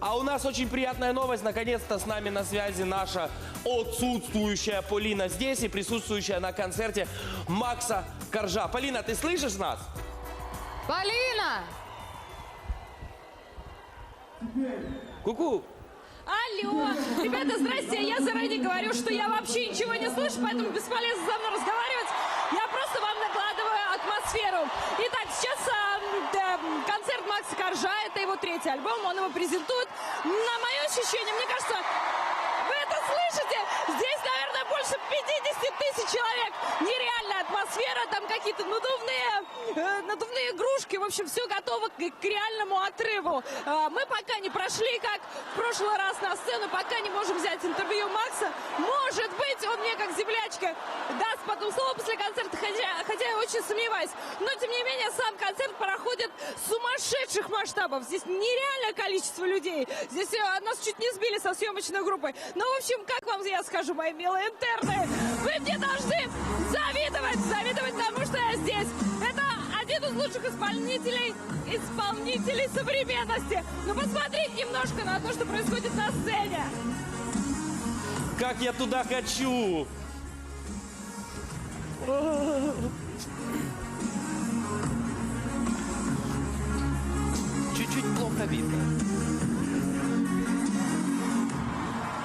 А у нас очень приятная новость. Наконец-то с нами на связи наша отсутствующая Полина здесь и присутствующая на концерте Макса Коржа. Полина, ты слышишь нас? Полина! Ку-ку. Алло! Ребята, здрасте, я заранее говорю, что я вообще ничего не слышу, поэтому бесполезно со мной разговаривать. Я просто вам накладываю атмосферу. Итак, сейчас а, концерт Макса Коржа, это его третий альбом, он его презентует. На мое ощущение, мне кажется, вы это слышите? Здесь, наверное, больше 50 тысяч человек. Нереальная атмосфера, там какие-то надувные, э, надувные игрушки. В общем, все готово к, реальному отрыву. А, мы пока не прошли, как в прошлый раз на сцену, пока не можем взять интервью Макса. Может быть, землячка, даст потом слово после концерта, хотя, хотя я очень сомневаюсь. Но, тем не менее, сам концерт проходит сумасшедших масштабов. Здесь нереальное количество людей. Здесь э, нас чуть не сбили со съемочной группой. Ну, в общем, как вам я скажу, мои милые интерны, вы мне должны завидовать, завидовать тому, что я здесь. Это один из лучших исполнителей, исполнителей современности. Ну, посмотрите немножко на то, что происходит на сцене. Как я туда хочу! Чуть-чуть плохо видно.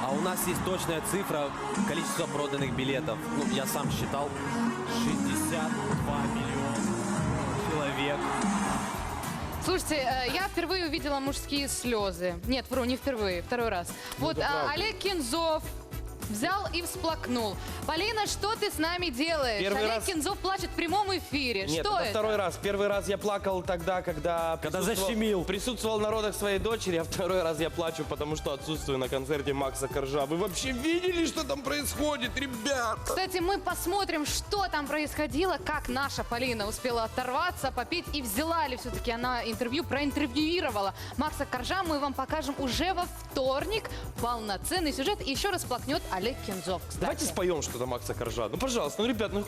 А у нас есть точная цифра количества проданных билетов. Ну, я сам считал. 62 миллиона человек. Слушайте, э, я впервые увидела мужские слезы. Нет, вру, не впервые, второй раз. Вот это а. Олег Кинзов взял и всплакнул. Полина, что ты с нами делаешь? Первый Олег раз- Кинзов плачет в прямом эфире. Нет, что это это? второй раз. Первый раз я плакал тогда, когда... Когда присутствовал- защемил. Присутствовал на родах своей дочери, а второй раз я плачу, потому что отсутствую на концерте Макса Коржа. Вы вообще видели, что там происходит, ребята? Кстати, мы посмотрим, что там происходило, как наша Полина успела оторваться, попить и взяла ли все-таки она интервью, проинтервьюировала Макса Коржа. Мы вам покажем уже во вторник полноценный сюжет. И еще раз плакнет Олег Кинзов, кстати. Давайте споем что-то Макса Коржа. Ну, пожалуйста, ну, ребят, ну.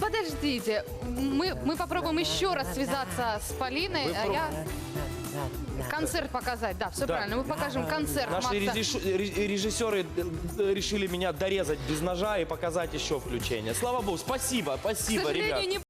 Подождите, мы, мы попробуем еще раз связаться с Полиной, Вы а про- я концерт показать. Да, все Да. правильно. Мы покажем концерт Наши Макса. режиш- ре- режиссеры э, решили меня дорезать без ножа и показать еще включение. Слава богу, спасибо, К спасибо, сожалению, ребят. не